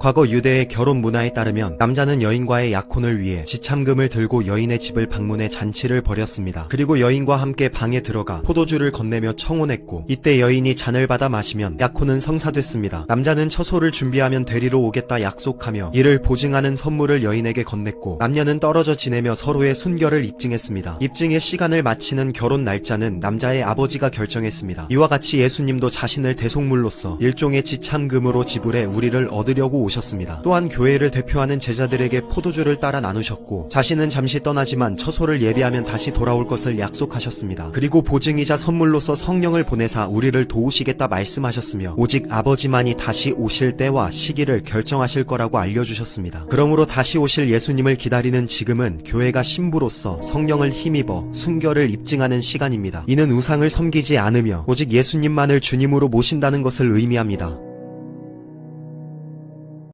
과거 유대의 결혼 문화에 따르면 남자는 여인과의 약혼을 위해 지참금을 들고 여인의 집을 방문해 잔치를 벌였습니다. 그리고 여인과 함께 방에 들어가 포도주를 건네며 청혼했고 이때 여인이 잔을 받아 마시면 약혼은 성사됐습니다. 남자는 처소를 준비하면 데리러 오겠다 약속하며 이를 보증하는 선물을 여인에게 건넸고 남녀는 떨어져 지내며 서로의 순결을 입증했습니다. 입증의 시간을 마치는 결혼 날짜는 남자의 아버지가 결정했습니다. 이와 같이 예수님도 자신을 대속물로서 일종의 지참금으로 지불해 우리를 얻으려고 오셨습니다. 또한 교회를 대표하는 제자들에게 포도주를 따라 나누셨고 자신은 잠시 떠나지만 처소를 예비하면 다시 돌아올 것을 약속하셨습니다. 그리고 보증이자 선물로서 성령을 보내사 우리를 도우시겠다 말씀하셨으며 오직 아버지만이 다시 오실 때와 시기를 결정하실 거라고 알려주셨습니다. 그러므로 다시 오실 예수님을 기다리는 지금은 교회가 신부로서 성령을 힘입어 순결을 입증하는 시간입니다. 이는 우상을 섬기지 않으며 오직 예수님만을 주님으로 모신다는 것을 의미합니다.